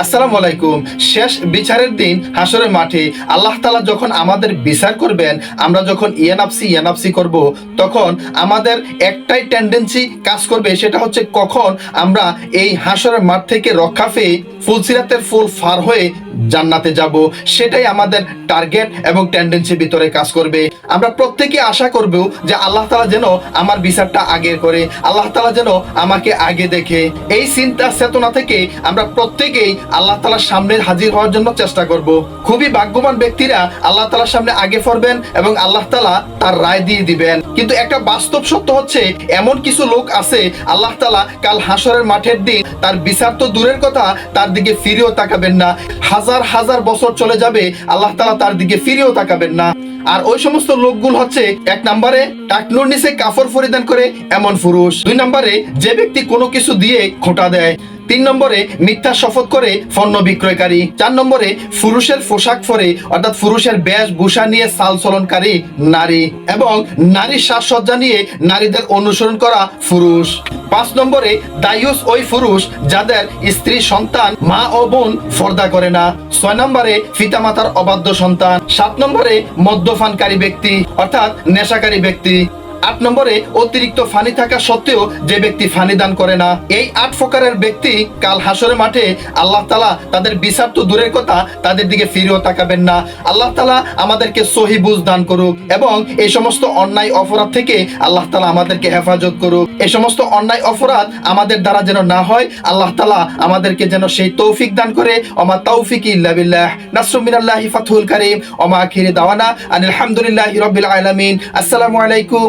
আসসালামু আলাইকুম। শেষ বিচারের দিন হাসরের মাঠে আল্লাহ তালা যখন আমাদের বিচার করবেন, আমরা যখন ইয়ানাপসি ইয়ানাপসি করব, তখন আমাদের একটাই টেন্ডেন্সি কাজ করবে সেটা হচ্ছে কখন আমরা এই হাসরের মাঠ থেকে রক্ষা পেয়ে ফুলসিরাতের ফুল ফার হয়ে জান্নাতে যাব। সেটাই আমাদের টার্গেট এবং টেন্ডেন্সি ভিতরে কাজ করবে। আমরা প্রত্যেকে আশা করব যে আল্লাহ তালা যেন আমার বিচারটা আগে করে, আল্লাহ তালা যেন আমাকে আগে দেখে। এই চিন্তা, চেতনা থেকে আমরা প্রত্যেকেই আল্লাহ তালার সামনে হাজির হওয়ার জন্য চেষ্টা করব। খুবই ভাগ্যবান ব্যক্তিরা আল্লাহ তালার সামনে আগে পড়বেন এবং আল্লাহ তালা তার রায় দিয়ে দিবেন। কিন্তু একটা বাস্তব সত্য হচ্ছে, এমন কিছু লোক আছে, আল্লাহ তালা কাল হাসরের মাঠের দিন তার বিচার তো দূরের কথা, তার দিকে ফিরেও তাকাবেন না। হাজার হাজার বছর চলে যাবে, আল্লাহ তালা তার দিকে ফিরেও তাকাবেন না। আর ওই সমস্ত লোকগুলো হচ্ছে, এক নম্বরে টাকনুর নিচে কাফর পরিধান করে, এমন পুরুষ। দুই নম্বরে যে ব্যক্তি কোনো কিছু দিয়ে খোঁটা দেয় তিন নম্বরে মিথ্যা শপথ করে পণ্য বিক্রয়কারী। চার নম্বরে পুরুষের পোশাক পরে, অর্থাৎ পুরুষের বেশ ভূষা নিয়ে সাল চলনকারী নারী এবং নারীর সাজসজ্জা নিয়ে নারীদের অনুসরণ করা পুরুষ। পাঁচ নম্বরে দায়ুস ওই পুরুষ যাদের স্ত্রী সন্তান মা ও বোন ফর্দা করে না। ছয় নম্বরে পিতামাতার অবাধ্য সন্তান। সাত নম্বরে মদ্যপানকারী ব্যক্তি, অর্থাৎ নেশাকারী ব্যক্তি। আট নম্বরে অতিরিক্ত ফানি থাকা সত্ত্বেও যে ব্যক্তি ফানি দান করে না। এই আট প্রকারের ব্যক্তি কাল হাসরের মাঠে আল্লাহ তালা তাদের বিচার তো দূরের কথা, তাদের দিকে ফিরেও তাকাবেন না। আল্লাহ তালা আমাদেরকে সহি বুঝ দান করুক এবং এই সমস্ত অন্যায় অপরাধ থেকে আল্লাহ তালা আমাদেরকে হেফাজত করুক। এই সমস্ত অন্যায় অপরাধ আমাদের দ্বারা যেন না হয়, আল্লাহ তালা আমাদেরকে যেন সেই তৌফিক দান করে। অমা তৌফিক ইল্লা বিল্লাহ। নাসরুম মিনাল্লাহি ফাতহুল কারীম। অমা আখিরি দাওয়ানা আলহামদুলিল্লাহি রাব্বিল আলামিন। আসসালামু আলাইকুম